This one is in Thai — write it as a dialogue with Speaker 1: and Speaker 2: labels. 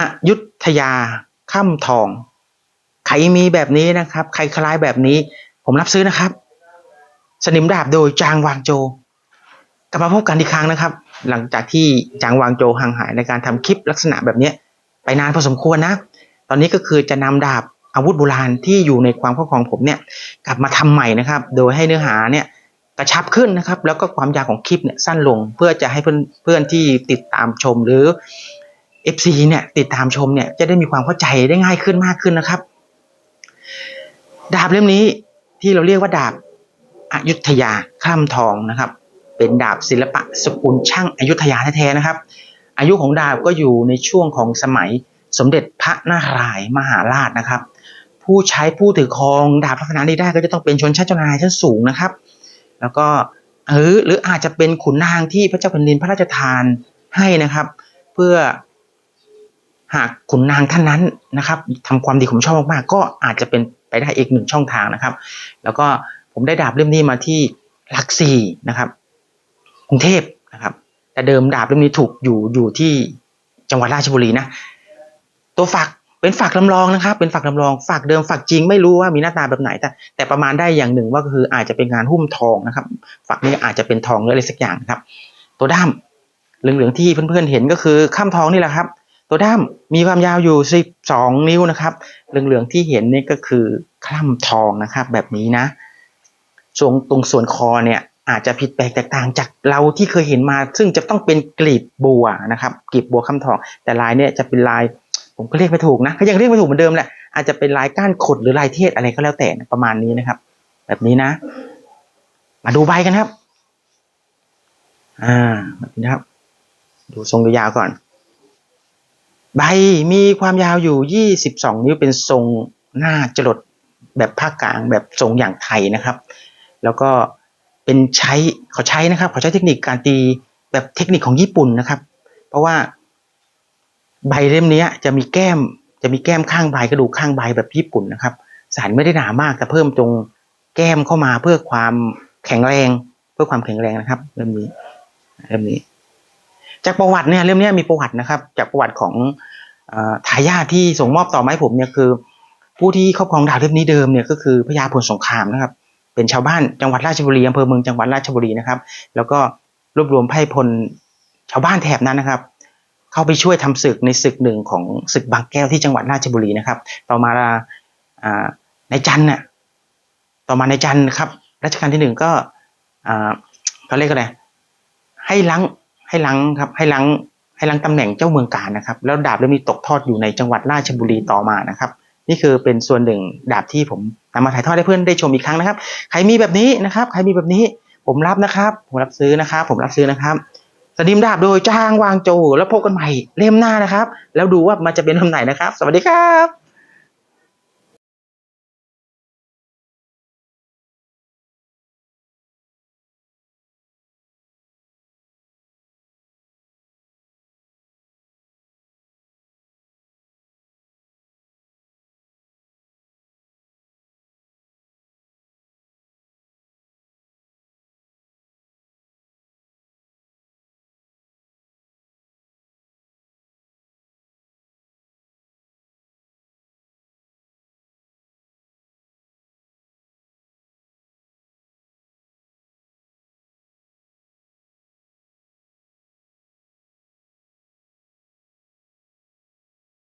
Speaker 1: อยุธยาค่ำทอง ใครมีแบบนี้นะครับ ใครคล้ายแบบนี้ ผมรับซื้อนะครับ สนิมดาบโดยจางวางโจ กลับมาพบกันอีกครั้งนะครับ หลังจากที่จางวางโจห่างหายในการทำคลิปลักษณะแบบเนี้ไปนานพอสมควรนะ ตอนนี้ก็คือจะนำดาบอาวุธโบราณที่อยู่ในความครอบครองผมเนี่ยกลับมาทำใหม่นะครับ โดยให้เนื้อหาเนี่ยกระชับขึ้นนะครับ แล้วก็ความยาวของคลิปเนี่ยสั้นลงเพื่อจะให้เพื่อนเพื่อนที่ติดตามชมหรือ FC เนี่ยติดตามชมเนี่ยจะได้มีความเข้าใจได้ง่ายขึ้นมากขึ้นนะครับ ดาบเล่มนี้ที่เราเรียกว่าดาบอายุธยาข้ามทองนะครับ เป็นดาบศิลปะสกุลช่างอายุธยาแท้ๆนะครับ อายุของดาบก็อยู่ในช่วงของสมัยสมเด็จพระนารายณ์มหาราชนะครับ ผู้ใช้ผู้ถือครองดาบลักษณะนี้ได้ก็จะต้องเป็นชนชั้นเจ้านายชั้นสูงนะครับ แล้วก็หรือหรืออาจจะเป็นขุนนางที่พระเจ้าแผ่นดินพระราชทานให้นะครับ เพื่อ หากขุนนางท่านนั้นนะครับทำความดีผมชอบมากๆก็อาจจะเป็นไปได้อีกหนึ่งช่องทางนะครับ แล้วก็ผมได้ดาบเล่มนี้มาที่หลักสี่นะครับกรุงเทพนะครับ แต่เดิมดาบเล่มนี้ถูกอยู่อยู่ที่จังหวัดราชบุรีนะ ตัวฝักเป็นฝักลำลองนะครับ เป็นฝักลำลองฝักเดิมฝักจริงไม่รู้ว่ามีหน้าตาแบบไหน แต่แต่ประมาณได้อย่างหนึ่งว่าก็คืออาจจะเป็นงานหุ้มทองนะครับ ฝักนี้อาจจะเป็นทองหรืออะไรสักอย่างนะครับ ตัวด้ามเหลืองๆที่เพื่อนๆเห็นก็คือข้ามทองนี่แหละครับ ตัวด้ามมีความยาวอยู่ 12 นิ้วนะครับ เหลืองๆที่เห็นนี่ก็คือคล่ำทองนะครับ แบบนี้นะส่วนตรงส่วนคอเนี่ยอาจจะผิดแปลกแตกต่างจากเราที่เคยเห็นมา ซึ่งจะต้องเป็นกลีบบัวนะครับกลีบบัวคำทอง แต่ลายเนี่ยจะเป็นลายผมก็เรียกไม่ถูกนะก็ยังเรียกไม่ถูกเหมือนเดิมแหละอาจจะเป็นลายก้านขดหรือลายเทศอะไรก็แล้วแต่ประมาณนี้นะครับ แบบนี้นะ มาดูใบกันครับ อ่าแบบนี้นะครับ ดูทรงยาวก่อน ใบมีความยาวอยู่ 22 นิ้วเป็นทรงหน้าจรดแบบภาคกลางแบบทรงอย่างไทยนะครับ แล้วก็เป็นใช้เขาใช้นะครับเขาใช้เทคนิคการตีแบบเทคนิคของญี่ปุ่นนะครับ เพราะว่าใบเล่มนี้จะมีแก้มจะมีแก้มข้างใบกระดูกข้างใบแบบญี่ปุ่นนะครับ สารไม่ได้หนามากแต่เพิ่มตรงแก้มเข้ามาเพื่อความแข็งแรง เพื่อความแข็งแรงนะครับเล่มนี้เล่มนี้ จากประวัติเนี่ยเล่มเนี้มีประวัตินะครับ จากประวัติของอทายาทที่ส่งมอบต่อไม้ผมเนี่ยคือ ผู้ที่ครอบครองดาบเล่มนี้เดิมเนี่ยก็คือพญาพลสงครามนะครับ เป็นชาวบ้านจังหวัดราชบุรีอำเภอเมืองจังหวัดราชบุรีนะครับ แล้วก็รวบรวมไพ่พลชาวบ้านแถบนั้นนะครับ เข้าไปช่วยทำศึกในศึกหนึ่งของศึกบางแก้วที่จังหวัดราชบุรีนะครับ ต่อมาอในจันทร์น่ะต่อมาในจันทร์ครับรัชกาลที่หนึ่งก็เขาเรียกอะไรให้ล้าง ให้ล้างครับให้ล้างให้ล้างตำแหน่งเจ้าเมืองการนะครับ แล้วดาบเล่มนี้ตกทอดอยู่ในจังหวัดราชบุรีต่อมานะครับ นี่คือเป็นส่วนหนึ่งดาบที่ผมนำมาถ่ายทอดให้เพื่อนได้ชมอีกครั้งนะครับ ใครมีแบบนี้นะครับ ใครมีแบบนี้ผมรับนะครับ ผมรับซื้อนะครับ ผมรับซื้อนะครับสนิมดาบโดยจ้างวางโจ แล้วพบกันใหม่เล่มหน้านะครับ แล้วดูว่ามันจะเป็นลำไหนนะครับ สวัสดีครับ